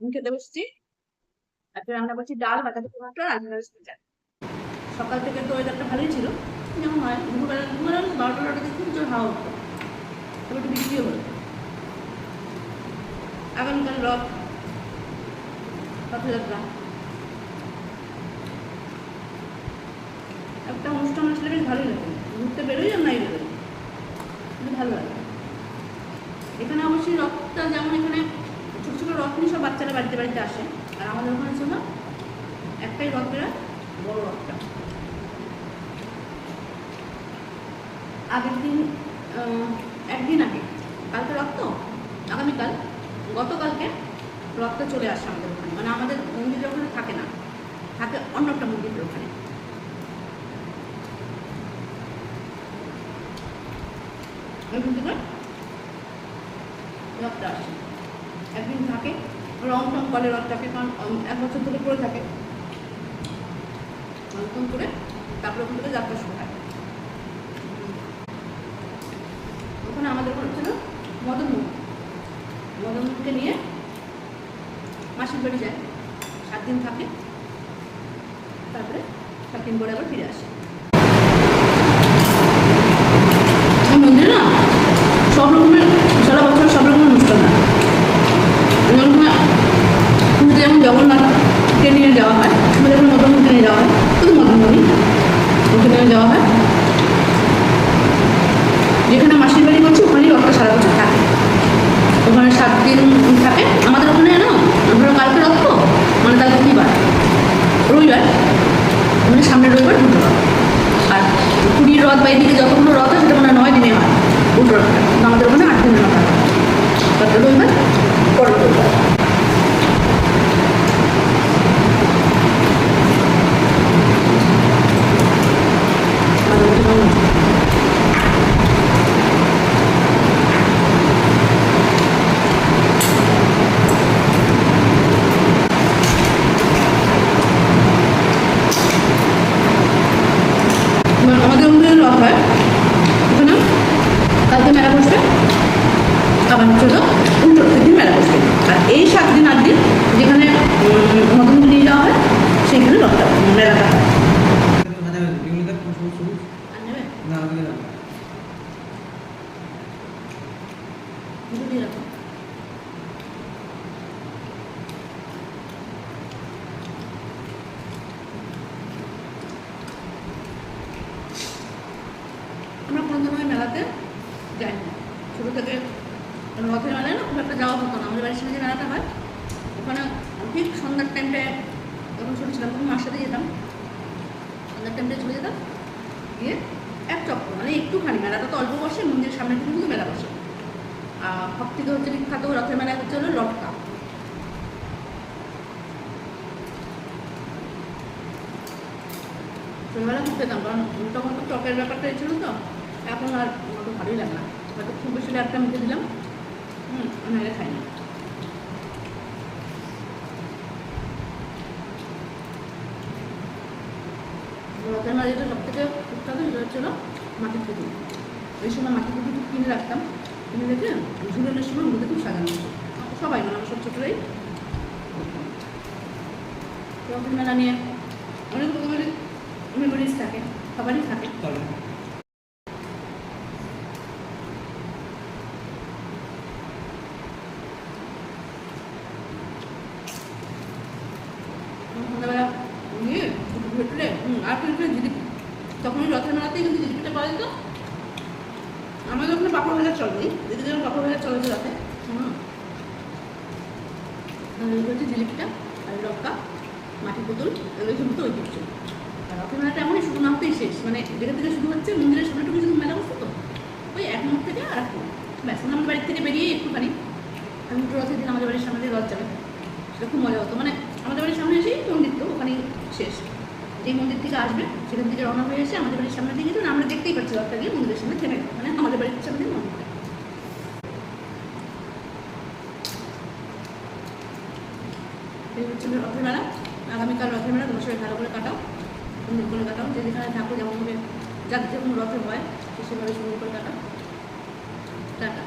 আমি খেতে বসছি। আজকে রান্না করছি, ডাল আর আলু সকাল থেকে তো ওয়েদারটা ভালোই ছিল। যেমন হয়, দুপুরবেলা বারোটা হাওয়া হলো আগামীকাল রথ, রথযাত্রা। একটা অনুষ্ঠান আসলে বেশ ভালোই লাগে ঘুরতে বেরোই আর নাই বেরোই। ভালো লাগে এখানে অবশ্যই রথটা যেমন এখানে ছোটো ছোটো রথ নিয়ে সব বাচ্চারা বাড়িতে বাড়িতে আসে। আর আমাদের ওখানে ছিল একটাই রথ বড় রথটা। আগের দিন একদিন আগে, কালকে রথ তো? আগামীকাল, গতকালকে রথটা চলে আসে আমাদের ওখানে। মানে আমাদের মন্দিরের ওখানে থাকে না, থাকে অন্য একটা মন্দিরের ওখানে। রথটা আসে। একদিন থাকে, রং টং করে রথটাকে কারণ এক বছর ধরে পড়ে থাকে। রং করে তারপরে ওখান থেকে যাত্রা শুরু হয়। ওখানে আমাদের ওখানে ছিল মদনমুখ। মদনমুখকে নিয়ে মাসির বাড়ি যায়। সাত দিন থাকে। তারপরে সাত দিন পরে আবার ফিরে আসে এই মন্দিরে না সব রকমের সারা বছর সব রকমের অনুষ্ঠান হয় যেমন তোমার জগন্নাথকে নিয়ে যাওয়া হয়। আমাদের এখানে মদনমুখে নিয়ে যাওয়া হয়। শুধু মদনমণি ওখানে যাওয়া হয়। যেখানে মাসির বাড়ি করছে ওখানেই রথটা সারা বছর থাকে। ওখানে সাত দিন থাকে। আমাদের ওখানে না ধরো কালকে রথ তো মানে কালকে কী বার রবিবার। মানে সামনের রবিবার দুটো রথ আর পুরীর রথ বা এদিকে যতগুলো রথ হয় সেটা মানে নয় দিনে হয়। উল্টো রথটা আমাদের ওখানে আট দিনের রথ হয় রবিবার পরের রবিবার আমাদের ওখানে এবার আমাদের অনুযায়ী রথ হয় ওখানে কালকে মেলা বসবে আবার হচ্ছে হলো মেলা বসবে আর এই সাত দিন আট দিন যেখানে নতুন নিয়ে হয়, সেইখানে রথটা মেলাটা হয় আমরা কোনো সময় মেলাতে যাই না ছোটো থেকে রথের মেলায় না, খুব একটা যাওয়া হতো না। আমাদের বাড়ির সামনে যে মেলাটা হয়, ওখানে ঠিক সন্ধ্যার টাইমটায় যখন ছোটো ছিলাম, তখন মার সাথে যেতাম। সন্ধ্যার টাইমটায় চলে যেতাম, গিয়ে এক চক্র মানে একটুখানি মেলাটা তো অল্প বসে, মন্দিরের সামনে কিন্তু মেলা বসে। আর সব থেকে হচ্ছে বিখ্যাত রথের মেলা হচ্ছে হলো লটকা। ছোটবেলা খুব পেতাম, কারণ তখন তো টকের ব্যাপারটা ছিল তো। এখন আর অত ভালোই লাগে না। হয়তো খুব বেশি একটা মুখে দিলাম। নাহলে খাই না রথের মেলা যেটা সব থেকে বিখ্যাত সেটা হচ্ছিল মাটির পুতুল ওই সময় মাটির পুতুল কিনে রাখতাম কিনে রেখে সময় মধ্যে খুব সাজানো সবাই মানে সব ছোটরাই মেলা নিয়ে অনেক রকমের থাকে সবারই থাকে তবে সন্ধ্যাবেলা নিয়ে ভেটলে আর কিছু জিলিপি তখন ওই রথের মেলাতেই কিন্তু জিলিপিটা পাওয়া যেত আমাদের ওখানে পাপড় ভাজা চলে দিদি যখন পাপড় ভাজা রাতে হুম। আর এই হচ্ছে জিলিপিটা, আর লঙ্কা, মাটি পুতুল, এগুলো সমস্ত ঐতিহ্য। আর রথের মেলাটা এমনই শুরু না হতেই শেষ মানে যেখান থেকে শুরু হচ্ছে, মন্দিরের সামনেটুকু শুধু মেলা বসতো তো? ওই এক মুখ থেকে আর এক ব্যাস, আমার বাড়ির থেকে বেরিয়ে একটুখানি আমি রথের দিন আমাদের বাড়ির সামনে দিয়ে রথ যাবে সেটা খুব মজা হতো। মানে আমাদের বাড়ির সামনে এসেই মন্দির তো ওখানেই শেষ। যেই মন্দির থেকে আসবে, সেখান থেকে রওনা হয়ে এসে আমাদের বাড়ির সামনে দিয়ে যেত আমরা দেখতেই পাচ্ছি রথটা গিয়ে মন্দিরের সামনে থেমে। মানে আমাদের বাড়ির সামনে দিয়ে মন্দিরটা এই হচ্ছে রথের মেলা। আগামীকাল রথের মেলা, তোমার সবাই ভালো করে কাটাও, সুন্দর করে কাটাও। যে যেখানে থাকো যেমনভাবে যার যেমন রথে হয় সেভাবে সুন্দর করে কাটাও। টাটা।